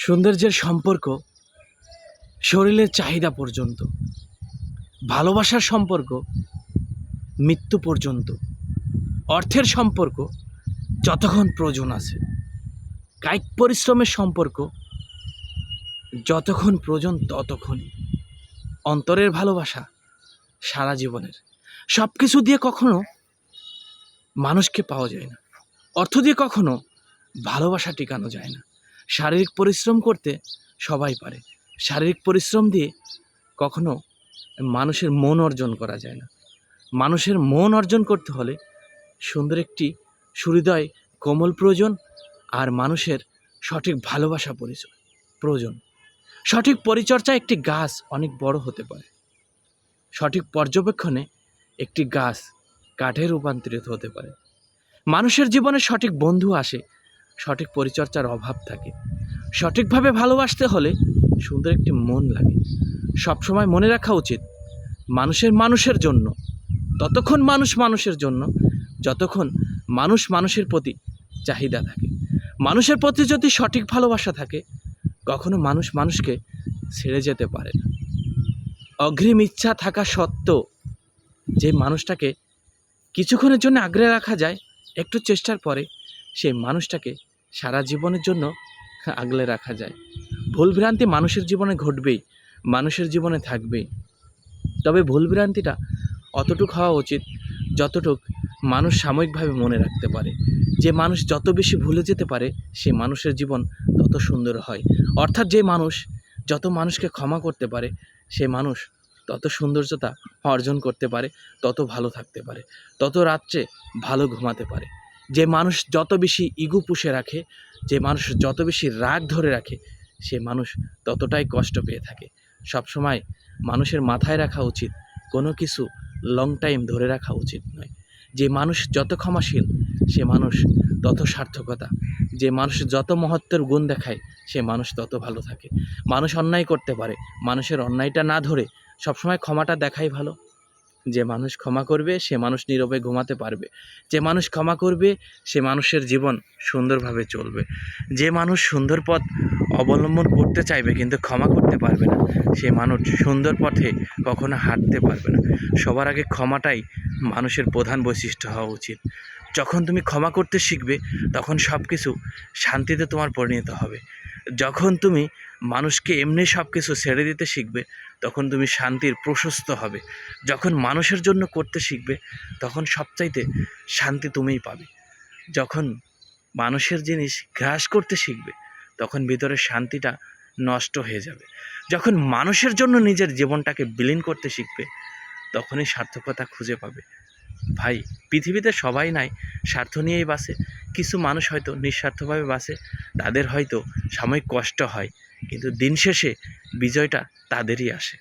সৌন্দর্যের সম্পর্ক শরীরের চাহিদা পর্যন্ত, ভালোবাসার সম্পর্ক মৃত্যু পর্যন্ত, অর্থের সম্পর্ক যতক্ষণ প্রয়োজন আছে, কায়িক পরিশ্রমের সম্পর্ক যতক্ষণ প্রয়োজন ততক্ষণই। অন্তরের ভালোবাসা সারা জীবনের। সব কিছু দিয়ে কখনো মানুষকে পাওয়া যায় না। অর্থ দিয়ে কখনো ভালোবাসা টিকানো যায় না। শারীরিক পরিশ্রম করতে সবাই পারে। শারীরিক পরিশ্রম দিয়ে কখনো মানুষের মন অর্জন করা যায় না। মানুষের মন অর্জন করতে হলে সুন্দর একটি সুহৃদয়, কোমল প্রয়োজন আর মানুষের সঠিক ভালোবাসা পরিচয়, প্রয়োজন। সঠিক পরিচর্যা একটি গাছ অনেক বড় হতে পারে। সঠিক পর্যবেক্ষণে একটি গাছ কাঠে রূপান্তরিত হতে পারে। মানুষের জীবনে সঠিক বন্ধু আসে সঠিক পরিচর্যার অভাব থাকে। সঠিকভাবে ভালোবাসতে হলে সুন্দর একটি মন লাগে। সবসময় মনে রাখা উচিত, মানুষের মানুষের জন্য, ততক্ষণ মানুষ মানুষের জন্য, যতক্ষণ মানুষ মানুষের প্রতি চাহিদা থাকে। মানুষের প্রতি যদি সঠিক ভালোবাসা থাকে, কখনো মানুষ মানুষকে ছেড়ে যেতে পারে না। অগ্রিম ইচ্ছা থাকা সত্ত্বেও যে মানুষটাকে কিছুক্ষণের জন্য আগ্রে রাখা যায়, একটু চেষ্টার পরে সেই মানুষটাকে সারা জীবনের জন্য আগলে রাখা যায়। ভুলভ্রান্তি মানুষের জীবনে ঘটবেই, মানুষের জীবনে থাকবেই। তবে ভুলভ্রান্তিটা অতটুক হওয়া উচিত যতটুক মানুষ সাময়িকভাবে মনে রাখতে পারে। যে মানুষ যত বেশি ভুলে যেতে পারে, সে মানুষের জীবন তত সুন্দর হয়। অর্থাৎ যে মানুষ যত মানুষকে ক্ষমা করতে পারে, সে মানুষ তত সৌন্দর্যতা অর্জন করতে পারে, তত ভালো থাকতে পারে, তত রাত্রে ভালো ঘুমাতে পারে। যে মানুষ যত বেশি ইগু পুষে রাখে, যে মানুষ যত বেশি রাগ ধরে রাখে, সে মানুষ ততটাই কষ্ট পেয়ে থাকে। সবসময় মানুষের মাথায় রাখা উচিত, কোনো কিছু লং টাইম ধরে রাখা উচিত নয়। যে মানুষ যত ক্ষমাশীল, সে মানুষ তত সার্থকতা। যে মানুষ যত মহত্বের গুণ দেখায়, সে মানুষ তত ভালো থাকে। মানুষ অন্যায় করতে পারে, মানুষের অন্যায়টা না ধরে সবসময় ক্ষমাটা দেখাই ভালো। যে মানুষ ক্ষমা করবে, সে মানুষ নীরবে ঘুমাতে পারবে। যে মানুষ ক্ষমা করবে, সে মানুষের জীবন সুন্দরভাবে চলবে। যে মানুষ সুন্দর পথ অবলম্বন করতে চাইবে কিন্তু ক্ষমা করতে পারবে না, সে মানুষ সুন্দর পথে কখনো হাঁটতে পারবে না। সবার আগে ক্ষমাটাই মানুষের প্রধান বৈশিষ্ট্য হওয়া উচিত। যখন তুমি ক্ষমা করতে শিখবে, তখন সব কিছু শান্তিতে তোমার পরিণত হবে। যখন তুমি মানুষকে এমনি সব কিছু ছেড়ে দিতে শিখবে, তখন তুমি শান্তির প্রশস্ত হবে। যখন মানুষের জন্য করতে শিখবে, তখন সবচাইতে শান্তি তুমিই পাবে। যখন মানুষের জিনিস গ্রাস করতে শিখবে, তখন ভিতরের শান্তিটা নষ্ট হয়ে যাবে। যখন মানুষের জন্য নিজের জীবনটাকে বিলীন করতে শিখবে, তখনই সার্থকতা খুঁজে পাবে। ভাই, পৃথিবীতে সবাই নাই, স্বার্থ নিয়েই বাসে কিছু মানুষ হয়তো নিঃস্বার্থভাবে বাসে তাদের হয়তো সাময়িক কষ্ট হয়, কিন্তু দিন শেষে বিজয়টা তাদেরই আসে।